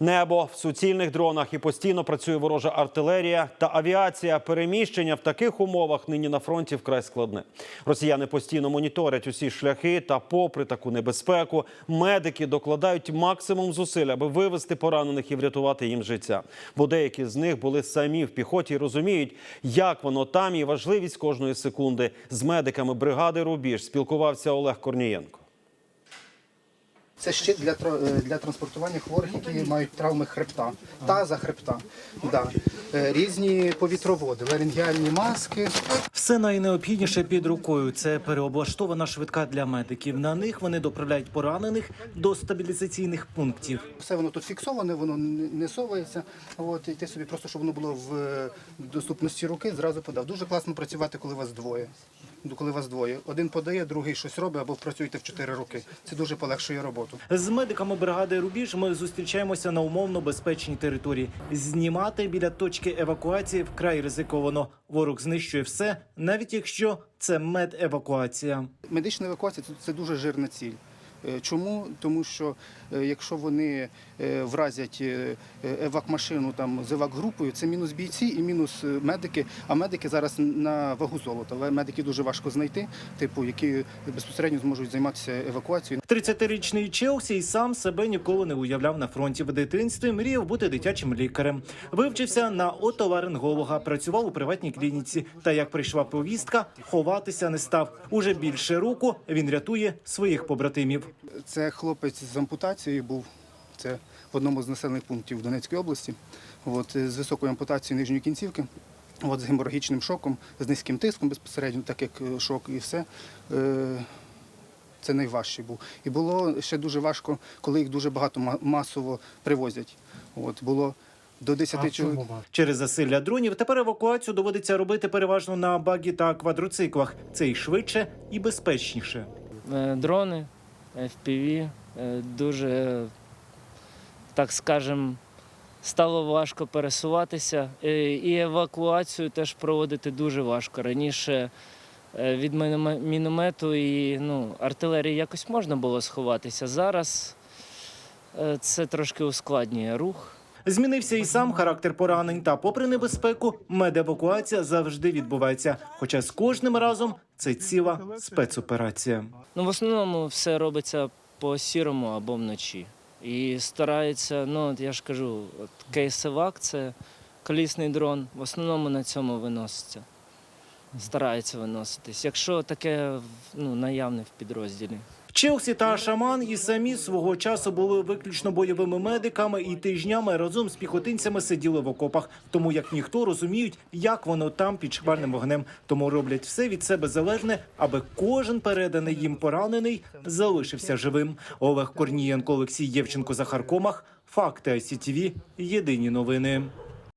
Небо в суцільних дронах і постійно працює ворожа артилерія та авіація. Переміщення в таких умовах нині на фронті вкрай складне. Росіяни постійно моніторять усі шляхи. Та, попри таку небезпеку, медики докладають максимум зусиль, аби вивести поранених і врятувати їм життя. Бо деякі з них були самі в піхоті і розуміють, як воно там і важливість кожної секунди. З медиками бригади Рубіж спілкувався Олег Корнієнко. Це щит для, е, для транспортування хворих, які мають травми хребта, таза хребта. Да. Е, Різні повітроводи, ларингіальні маски. Все найнеобхідніше під рукою. Це переоблаштована швидка для медиків. На них вони доправляють поранених до стабілізаційних пунктів. Все воно тут фіксоване, воно не совається. От, і ти собі просто, щоб воно було в е, доступності руки, зразу подав. Дуже класно працювати, коли вас двоє. Коли вас двоє. Один подає, другий щось робить або працюєте в чотири роки. Це дуже полегшує роботу. З медиками бригади Рубіж ми зустрічаємося на умовно безпечній території. Знімати біля точки евакуації вкрай ризиковано. Ворог знищує все, навіть якщо це медевакуація. Медична евакуація це, дуже жирна ціль. Е, Чому? Тому що е, якщо вони е, вразять евак-машину там з евак-групою, це мінус бійці і мінус медики. А медики зараз на вагу золота. Але медики дуже важко знайти, типу, які безпосередньо зможуть займатися евакуацією. 30-річний Челсі і сам себе ніколи не уявляв на фронті. В дитинстві мріяв бути дитячим лікарем. Вивчився на отоларинголога, працював у приватній клініці. Та як прийшла повістка, ховатися не став. Уже більше року він рятує своїх побратимів. Це хлопець з ампутацією був. Це в одному з населених пунктів Донецької області. От, е, з високою ампутацією нижньої кінцівки, от, з геморагічним шоком, з низьким тиском безпосередньо, так як е, шок і все. Е, Це найважчий був. І було ще дуже важко, коли їх дуже багато масово привозять. От, було до 10 чоловік. Через засилля дронів тепер евакуацію доводиться робити переважно на багі та квадроциклах. Це і швидше, і безпечніше. Е, дрони, FPV, е, дуже, так скажем, стало важко пересуватися. Е, І евакуацію теж проводити дуже важко. Раніше е, від міномету і ну, артилерії якось можна було сховатися. Зараз це трошки ускладнює рух. Змінився і сам характер поранень. Та, попри небезпеку, медевакуація завжди відбувається. Хоча з кожним разом це ціла спецоперація. Ну, в основному все робиться по сірому або вночі. І старається, ну от я ж кажу, от кейсевак це колісний дрон, в основному на цьому виноситься. Старається виноситись. Якщо таке ну, наявне в підрозділі. Челсі та Шаман і самі свого часу були виключно бойовими медиками і тижнями разом з піхотинцями сиділи в окопах, тому як ніхто розуміють, як воно там під шквальним вогнем. Тому роблять все від себе залежне, аби кожен переданий їм поранений залишився живим. Олег Корнієнко, Олексій Євченко, Захар Комах. Факти ICTV. Єдині новини.